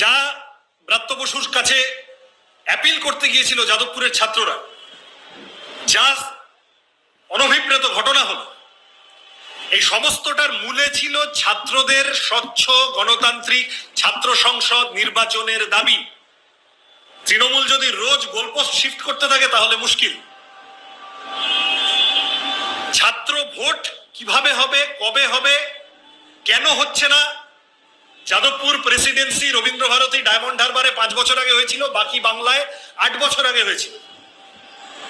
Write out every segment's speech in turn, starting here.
যা ব্রাত্য বসুর কাছে অ্যাপিল করতে গিয়েছিল যাদবপুরের ছাত্ররা, যা অনভিপ্রেত ঘটনা হলো। এই সমস্তটার মূলে ছিল ছাত্রদের স্বচ্ছ গণতান্ত্রিক ছাত্র সংসদ নির্বাচনের দাবি। তৃণমূল যদি রোজ গোলপোস্ট শিফট করতে থাকে তাহলে মুশকিল। ছাত্র ভোট কীভাবে হবে, কবে হবে, কেন হচ্ছে না যাদবপুর প্রেসিডেন্সি রবীন্দ্র ভারতী ডায়মন্ড হারবারে পাঁচ বছর আগে হয়েছিল, বাকি বাংলায় আট বছর আগে হয়েছিল।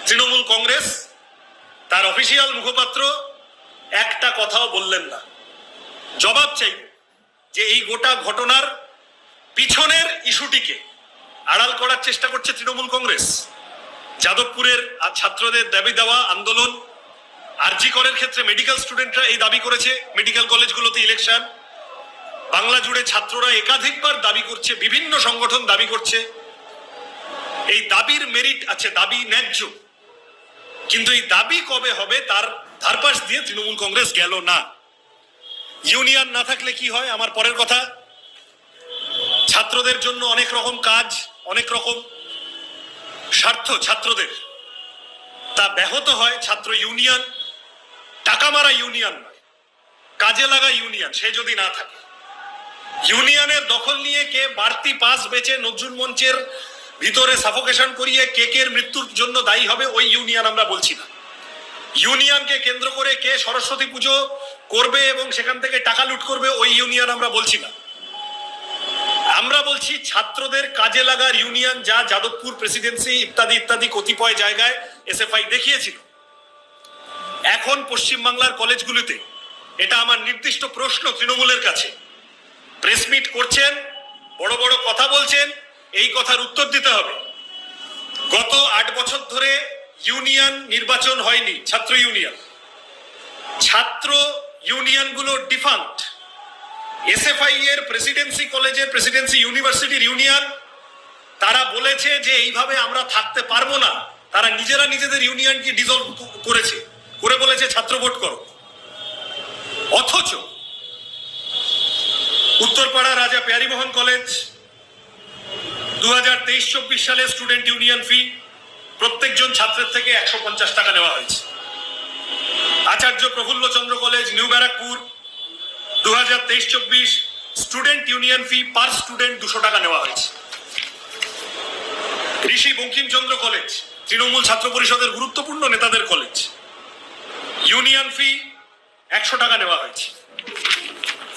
তৃণমূল কংগ্রেস, তার অফিসিয়াল মুখপাত্র একটা কথাও বললেন না। জবাব চাই যে এই গোটা ঘটনার পিছনের ইস্যুটিকে আড়াল করার চেষ্টা করছে তৃণমূল কংগ্রেস। যাদবপুরের ছাত্রদের দাবি দেওয়া, আন্দোলন, আরজি করের ক্ষেত্রে মেডিকেল স্টুডেন্টরা এই দাবি করেছে মেডিকেল কলেজগুলোতে ইলেকশন বাংলা জুড়ে ছাত্ররা একাধিকবার দাবি করছে, বিভিন্ন সংগঠন দাবি করছে। এই দাবির মেরিট আছে, দাবি ন্যায্য। কিন্তু এই দাবি কবে হবে তার ধারপাশ দিয়ে তৃণমূল কংগ্রেস গেল না। ইউনিয়ন না থাকলে কি হয়? আমার পরের কথা। ছাত্রদের জন্য অনেক রকম কাজ, অনেক রকম স্বার্থ ছাত্রদের। তা ব্যাহত হয় ছাত্র ইউনিয়ন, টাকা মারা ইউনিয়ন কাজে লাগা ইউনিয়ন, সে যদি না থাকে। ইউনিয়নের দখল নিয়ে কে বাড়তি পাস বেচে নজরুল মঞ্চের ভিতরে সাফোকেশন করিয়ে কেকের মৃত্যুর জন্য দায়ী হবে, ওই ইউনিয়ন আমরা বলছি না। ইউনিয়নকে কেন্দ্র করে কে সরস্বতী পুজো করবে এবং সেখান থেকে টাকা লুট করবে, ওই ইউনিয়ন আমরা বলছি না। আমরা বলছি ছাত্রদের কাজে লাগার ইউনিয়ন যা যাদবপুর প্রেসিডেন্সি ইত্যাদি ইত্যাদি কতিপয় জায়গায় এসএফআই দেখিয়েছিল। এখন পশ্চিমবাংলার কলেজগুলিতে, এটা আমার নির্দিষ্ট প্রশ্ন তৃণমূলের কাছে। প্রেস মিট করছেন, বড় বড় কথা বলছেন, এই কথার উত্তর দিতে হবে। গত আট বছর ধরে ইউনিয়ন নির্বাচন হয়নি, ছাত্র ইউনিয়ন। ছাত্র ইউনিয়নগুলো ডিফান্ট। এসএফআই এর প্রেসিডেন্সি কলেজের প্রেসিডেন্সি ইউনিভার্সিটির ইউনিয়ন, তারা বলেছে যে এইভাবে আমরা থাকতে পারব না। তারা নিজেরা নিজেদের ইউনিয়নকে ডিজলভ করেছে। করে বলেছে, ছাত্র ভোট করো। অথচ উত্তরপাড়া রাজা প্যারিমোহন কলেজ দু হাজার তেইশ চব্বিশ সালে স্টুডেন্ট ইউনিয়ন ফি প্রত্যেকজন ছাত্রের থেকে একশো পঞ্চাশ টাকা নেওয়া হয়েছে। আচার্য প্রফুল্লচন্দ্র কলেজ, নিউ ব্যারাকপুর দু হাজার তেইশ চব্বিশ student union fee per student দুশো টাকা নেওয়া হয়েছে। ঋষি বঙ্কিমচন্দ্র কলেজ, তৃণমূল ছাত্র পরিষদের গুরুত্বপূর্ণ নেতাদের কলেজ, ইউনিয়ন ফি একশো টাকা নেওয়া হয়েছে।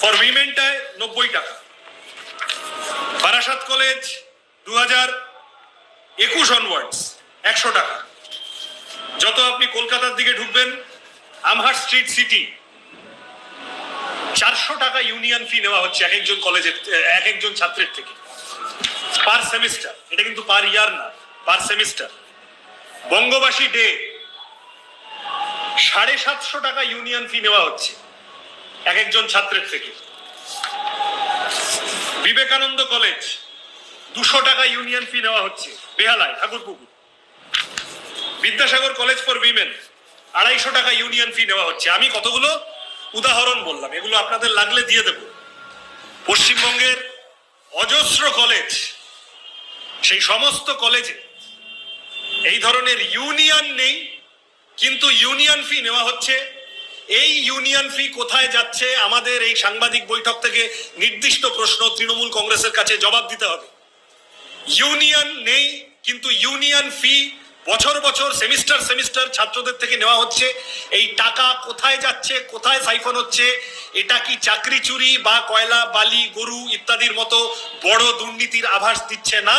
ফর উইমেনটায় নব্বই টাকা। বারাসাত কলেজ দু হাজার একুশ অনওয়ার্ডস একশো টাকা। যত আপনি কলকাতার দিকে ঢুকবেন আমহার স্ট্রিট সিটি চারশো টাকা ইউনিয়ন ফি নেওয়া হচ্ছে এক একজন কলেজের, এক একজন ছাত্রের থেকে। পার সেমিস্টার এটা কিন্তু পার ইয়ার না পার সেমিস্টার বঙ্গবাসী ডে সাড়ে সাতশো টাকা ইউনিয়ন ফি নেওয়া হচ্ছে। এক একজন ছাত্রের থেকে। বিবেকানন্দ কলেজ, দুশো টাকা ইউনিয়ন ফি নেওয়া হচ্ছে। বেহালায়, Thakurpukur. Vidyasagar college for women, আড়াইশো টাকা ইউনিয়ন ফি নেওয়া হচ্ছে। আমি কতগুলো উদাহরণ বললাম, এগুলো আপনাদের লাগলে দিয়ে দেব। পশ্চিমবঙ্গের অজস্র কলেজ, সেই সমস্ত কলেজে এই ধরনের ইউনিয়ন নেই, কিন্তু ইউনিয়ন ফি নেওয়া হচ্ছে এই ইউনিয়ন ফি কোথায় যাচ্ছে? আমাদের এই সাংবাদিক বৈঠক থেকে নির্দিষ্ট প্রশ্ন তৃণমূল কংগ্রেসের কাছে জবাব দিতে হবে। ইউনিয়ন নেই, কিন্তু ইউনিয়ন ফি বছর বছর সেমিস্টার সেমিস্টার ছাত্রদের থেকে নেওয়া হচ্ছে। এই টাকা কোথায় যাচ্ছে, কোথায় সাইফন হচ্ছে, এটা কি চাকরি চুরি বা কয়লা, বালি, গরু ইত্যাদির মতো বড় দুর্নীতির আভাস দিচ্ছে না?